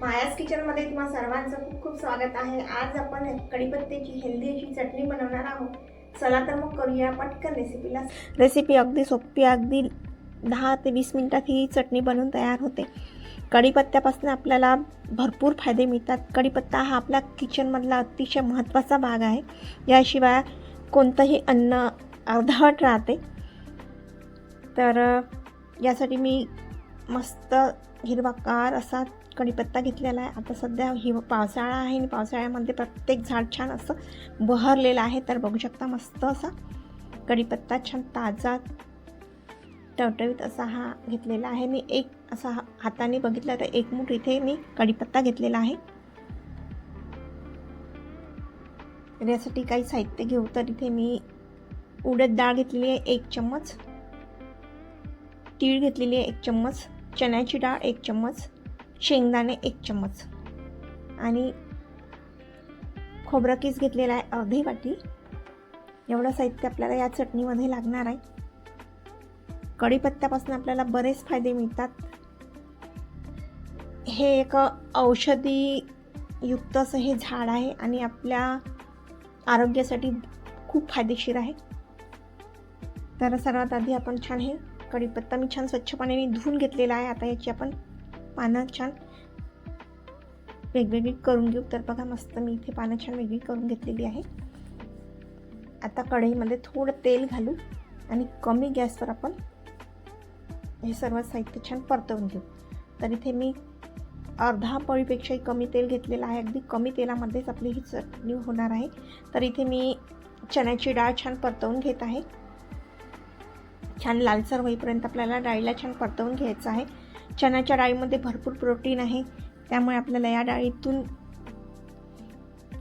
मायास किचनमध्ये तुम्हा सर्वांचं खूप खूप स्वागत आहे. आज आपण कढीपत्त्याची हेल्दी अशी चटणी बनवणार आहोत. चला तर मग करूया पटकन रेसिपीला रेसिपी अगदी सोपी अगदी दहा ते वीस मिनटात ही चटणी बनवून तयार होते. कढीपत्त्यापासून आपल्याला भरपूर फायदे मिळतात. कढीपत्ता हा आपल्या किचनमधला अतिशय महत्त्वाचा भाग आहे. याशिवाय कोणतंही अन्न अर्धवट राहते. तर यासाठी मी मस्त हिरवागार असा कढीपत्ता घेतलेला आहे. आता सध्या हिव पावसाळा आहे आणि पावसाळ्यामध्ये प्रत्येक झाड छान असं बहरलेलं आहे. तर बघू शकता मस्त असा कढीपत्ता छान ताजा टवटवीत असा हा घेतलेला आहे. मी एक असा हा- हाताने बघितला तर एक मूठ इथे मी कढीपत्ता घेतलेला आहे. तर यासाठी काही साहित्य घेऊ तर इथे मी उडद डाळ घेतलेली आहे एक चम्मच तीळ घेतलेली आहे एक चम्मच चण्याची डाळ एक चम्मच शेंगदाणे एक चम्मच. आणि खोबरं किस घेतलेला आहे अर्धी वाटी. एवढं साहित्य आपल्याला या चटणीमध्ये लागणार आहे. कढीपत्त्यापासून आपल्याला बरेच फायदे मिळतात. हे एक औषधी युक्त असं हे झाड आहे आणि आपल्या आरोग्यासाठी खूप फायदेशीर आहे. तर सर्वात आधी आपण छान हे कढीपत्ता मी छान स्वच्छ पाण्याने धुवून घेतलेला आहे. आता याची आपण पानं छान वेगवेगळी करून घेऊ. तर बघा मस्त मी इथे पानं छान वेगळी करून घेतलेली आहे. आता कढईमध्ये थोडं तेल घालू आणि कमी गॅसवर आपण हे सर्व साहित्य छान परतवून घेऊ. तर इथे मी अर्धा पळीपेक्षाही कमी तेल घेतलेलं आहे. अगदी कमी तेलामध्येच आपली ही चटणी होणार आहे. तर इथे मी चण्याची डाळ छान परतवून घेत आहे. छान लालसर होईपर्यंत आपल्याला डाळीला छान परतवून घ्यायचं आहे. चण्याच्या डाळीमध्ये भरपूर प्रोटीन आहे. त्यामुळे आपल्याला या डाळीतून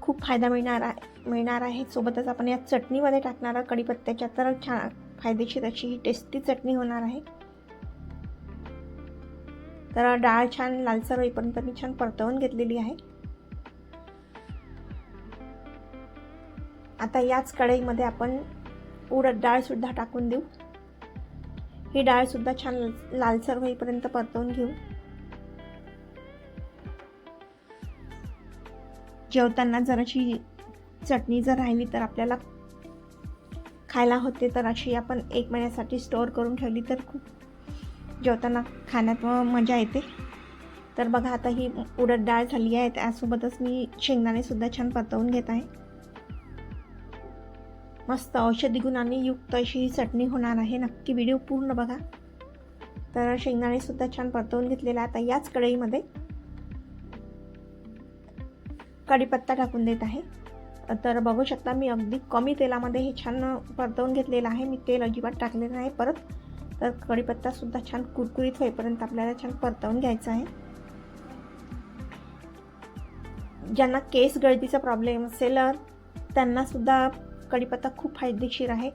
खूप फायदा मिळणार आहे मिळणार आहे. सोबतच आपण या चटणीमध्ये टाकणारा कढीपत्त्याच्या. तर छान फायदेशीर अशी ही टेस्टी चटणी होणार आहे. तर डाळ छान लालसर होईपर्यंत मी छान परतवून घेतलेली आहे. आता याच कढईमध्ये आपण उडद डाळसुद्धा टाकून देऊ. ही डाळसुद्धा छान लालसर होईपर्यंत परतवून घेऊ. जेवताना जराशी चटणी जर राहिली तर आपल्याला खायला होते तर अशी आपण एक महिन्यासाठी स्टोअर करून ठेवली तर खूप जेवताना खाण्यात मजा येते. तर बघा आता ही उडद डाळ झाली आहे. त्यासोबतच मी शेंगदाणेसुद्धा छान परतवून घेत आहे. मस्त औषधी गुणांनी युक्त अशी ही चटणी होणार आहे. नक्की व्हिडिओ पूर्ण बघा. तर शेंगदाणेसुद्धा छान परतवून घेतलेला आहे आता याच कढईमध्ये कढीपत्ता टाकून देत आहे. तर बघू शकता मी अगदी कमी तेलामध्ये हे छान परतवून घेतलेलं आहे. मी तेल अजिबात टाकलेलं नाही परत. तर कढीपत्तासुद्धा छान कुरकुरीत होईपर्यंत आपल्याला छान परतवून घ्यायचं आहे. ज्यांना केस गळतीचा प्रॉब्लेम असेल त्यांनासुद्धा कढीपत्ता खूप फायदेशीर आहे.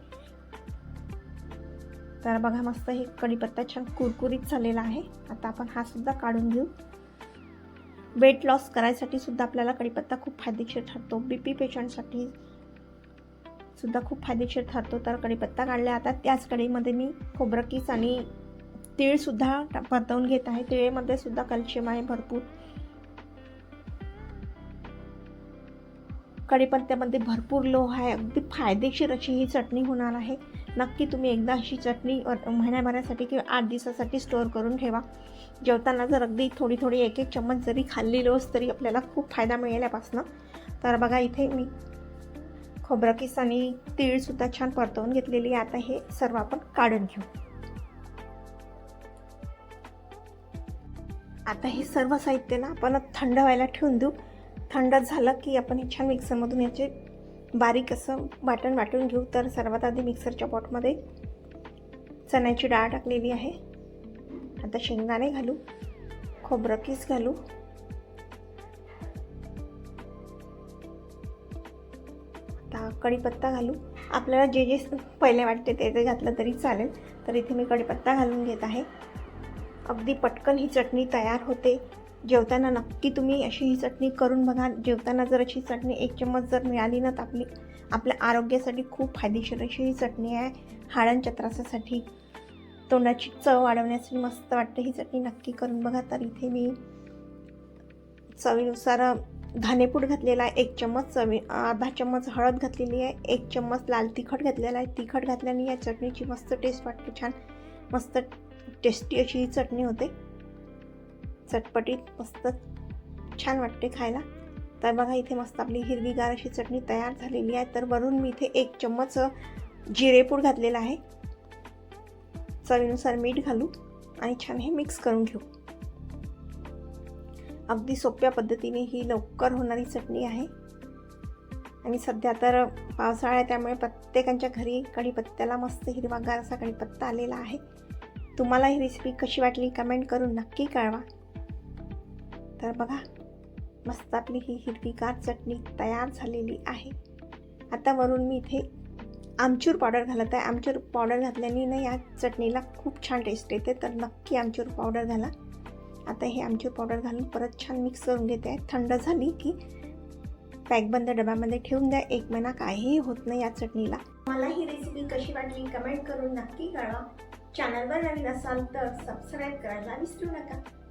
तर बघा मस्त हे कढीपत्ता छान कुरकुरीत झालेला आहे. आता आपण हा सुद्धा काढून घेऊ. वेट लॉस करायसाठी सुद्धा आपल्याला कढीपत्ता खूप फायदेशीर ठरतो. बी पी पेशंटसाठी सुद्धा खूप फायदेशीर ठरतो. तर कढीपत्ता काढला आता त्याच कढीमध्ये मी खोबरं किस आणि तीळसुद्धा परतवून घेत आहे. तिळेमध्ये सुद्धा कॅल्शियम आहे भरपूर. कढीपत्त्यामध्ये भरपूर लोह आहे. अगदी फायदेशीर अशी ही चटणी होणार आहे. नक्की तुम्ही एकदा अशी चटणी महिन्याभरासाठी किंवा आठ दिवसासाठी स्टोअर करून ठेवा. जेवताना जर अगदी थोडी थोडी एक एक चम्मच जरी खाल्ली रोज तरी आपल्याला खूप फायदा मिळेल यापासनं. तर बघा इथे मी खोबरं किस आणि तीळसुद्धा छान परतवून घेतलेली आहे. आता हे सर्व आपण काढून घेऊ. आता हे सर्व साहित्य ना आपण थंड व्हायला ठेवून देऊ. थंड झालं की आपण हे छान मिक्सरमधून याचे बारीक असं वाटण वाटून घेऊ. तर सर्वात आधी मिक्सरच्या पॉटमध्ये चण्याची डाळ टाकलेली आहे. आता शेंगदाणे घालू. खोबरं किस घालू. आता कढीपत्ता घालू. आपल्याला जे जे पहिले वाटते ते ते घातलं तरी चालेल. तर इथे मी कढीपत्ता घालून घेत आहे. अगदी पटकन ही चटणी तयार होते. जेवताना नक्की तुम्ही अशी ही चटणी करून बघा. जेवताना जर अशी चटणी एक चम्मच जर मिळाली ना तर आपली आपल्या आरोग्यासाठी खूप फायदेशीर अशी ही चटणी आहे. हाडांच्या त्रासासाठी तोंडाची चव वाढवण्यासाठी मस्त वाटते ही चटणी. नक्की करून बघा. तर इथे मी चवीनुसार धनेपूड घातलेला आहे. एक चम्मच चवी अर्धा चम्मच हळद घातलेली आहे. एक चम्मच लाल तिखट घातलेला आहे. तिखट घातल्याने या चटणीची मस्त टेस्ट वाटते छान. मस्त टेस्टी अशी ही चटणी होते. चटपटीत मस्त छान वाटते खायला. तर बघा इथे मस्त आपली हिरवीगार अशी चटणी तयार झालेली आहे. तर वरून मी इथे एक चम्मच जिरेपूड घातलेला आहे. चवीनुसार मीठ घालू आणि छान हे मिक्स करून घेऊ. अगदी सोप्या पद्धतीने ही लवकर होणारी चटणी आहे. आणि सध्या तर पावसाळा आहे त्यामुळे प्रत्येकांच्या घरी कढीपत्त्याला मस्त हिरवागार असा कढीपत्ता आलेला आहे. तुम्हाला ही रेसिपी कशी वाटली कमेंट करून नक्की कळवा. तर बघा मस्त आपली ही हिरवीगार चटणी तयार झालेली आहे. आता वरून मी इथे आमचूर पावडर घालत आहे. आमचूर पावडर घातल्याने ना या चटणीला खूप छान टेस्ट येते. तर नक्की आमचूर पावडर घाला. आता हे आमचूर पावडर घालून परत छान मिक्स करून घेते. आहे थंड झाली की पॅकबंद डब्यामध्ये ठेवून द्या. एक महिना काहीही होत नाही या चटणीला. मला ही रेसिपी कशी वाटली कमेंट करून नक्की कळवा. चॅनलवर नवीन असाल तर सबस्क्राईब करायला विसरू नका.